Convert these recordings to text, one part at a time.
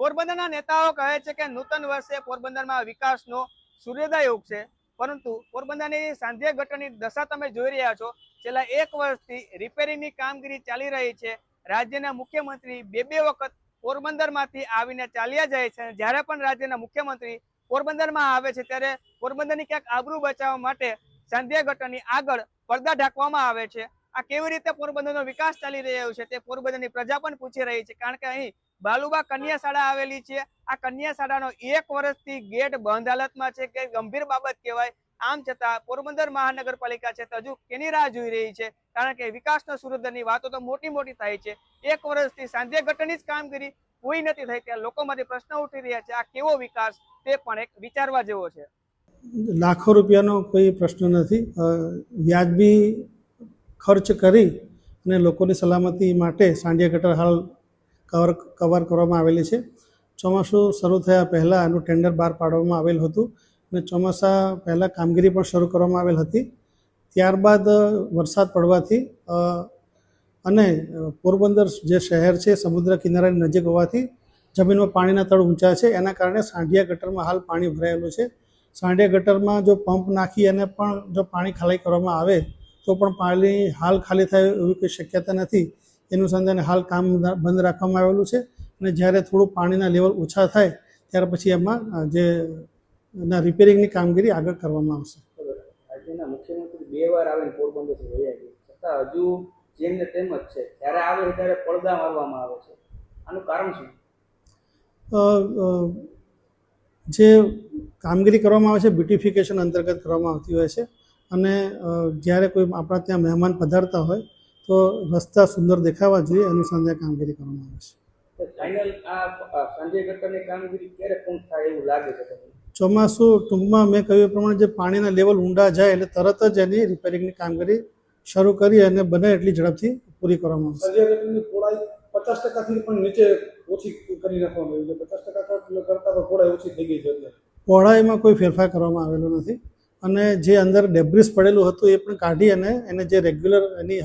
પોરબંદરના નેતાઓ કહે છે કે નૂતન વર્ષે પોરબંદરમાં વિકાસનો સૂર્યોદય ઉગશે પરંતુ પોરબંદરની સાંધ્ય ગટરની દશા તમે જોઈ રહ્યા છો. છેલ્લા એક વર્ષથી રિપેરિંગની કામગીરી ચાલી રહી છે. રાજ્યના મુખ્યમંત્રી બે બે વખત પોરબંદરમાંથી આવીને ચાલ્યા જાય છે. જ્યારે પણ રાજ્યના મુખ્યમંત્રી પોરબંદરમાં આવે છે, ત્યારે પોરબંદરની ક્યાંક આબરૂ બચાવવા માટે સાંધ્ય ગટરની આગળ પડદા ઢાંકવામાં આવે છે. આ કેવી રીતે પોરબંદરનો વિકાસ ચાલી રહ્યો છે તે પોરબંદરની પ્રજા પણ પૂછી રહી છે. કારણ કે અહીં બાલુબા કન્યા શાળા આવેલી છે. આ કન્યા શાળાનો એક વર્ષથી ગેટ બંધ હાલતમાં છે કે ગંભીર બાબત કહેવાય. આમ છતાં પોરબંદર મહાનગરપાલિકા છે તો હજુ કેની રાહ જોઈ રહી છે? કારણ કે વિકાસના સુરદરની વાતો તો મોટી મોટી થાય છે. એક વર્ષથી સાંધ્ય ગટરની જ કામગીરી કોઈ નથી થઈ. ત્યાં લોકોમાંથી પ્રશ્ન ઉઠી રહ્યા છે, આ કેવો વિકાસ? તે પણ એક વિચારવા જેવો છે. લાખો રૂપિયાનો કોઈ પ્રશ્ન નથી. વ્યાજબી ખર્ચ કરી અને લોકોની સલામતી માટે સાંજે ગટર હાલ કવર કવર કરવામાં આવેલી છે. ચોમાસું શરૂ થયા પહેલાં આનું ટેન્ડર બહાર પાડવામાં આવેલ હતું અને ચોમાસા પહેલાં કામગીરી પણ શરૂ કરવામાં આવેલ હતી. ત્યારબાદ વરસાદ પડવાથી અને પોરબંદર જે શહેર છે, સમુદ્ર કિનારાની નજીક હોવાથી જમીનમાં પાણીના તળ ઊંચા છે. એના કારણે સાંઢિયા ગટરમાં હાલ પાણી ભરાયેલું છે. સાંઢિયા ગટરમાં જો પંપ નાખી અને પણ જો પાણી ખાલી કરવામાં આવે તો પણ પાણી હાલ ખાલી થાય એવી કોઈ શક્યતા નથી. એનું સંધાને હાલ કામ બંધ રાખવામાં આવેલું છે અને જ્યારે થોડું પાણીના લેવલ ઓછા થાય ત્યાર પછી એમાં જે એના રિપેરિંગની કામગીરી આગળ કરવામાં આવશે. રાજ્યના મુખ્યમંત્રી બે વાર આવીને પોરબંદરથી વયા છે છતાં હજુ જેમ ને તેમ જ છે જ્યારે આવે ત્યારે પડદા મારવામાં આવે છે. આનું કારણ શું? જે કામગીરી કરવામાં આવે છે બ્યુટિફિકેશન અંતર્ગત કરવામાં આવતી હોય છે. અને જ્યારે કોઈ આપણા ત્યાં મહેમાન પધારતા હોય તો રસ્તા સુંદર દેખાવા જોઈએ અનુસંધાન કામગીરી કરવામાં આવે છે. તો ફાઇનલ આ આ સંજય ગટ્ટરની કામગીરી ક્યારે પૂર્ણ થાય એવું લાગે છે તમને? ચોમાસું ટૂંકમાં મેં કહ્યું એ પ્રમાણે જે પાણીના લેવલ ઊંડા જાય એટલે તરત જ એની રિપેરિંગની કામગીરી શરૂ કરી અને બને એટલી ઝડપથી પૂરી કરવામાં આવશે. પહોળાઈ પચાસ ટકાથી પણ નીચે ઓછી કરી નાખવામાં આવી છે. પચાસ ટકા કરતાં પણ પહોળાઈ ઓછી થઈ ગઈ છે પહોળાઈમાં કોઈ ફેરફાર કરવામાં આવેલો નથી. અને જે અંદર ડેબ્રિસ પડેલું હતું એ પણ કાઢી અને એને જે રેગ્યુલર એની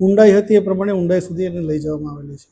ઊંડાઈ હતી એ પ્રમાણે ઊંડાઈ સુધી એને લઈ જવામાં આવેલી છે.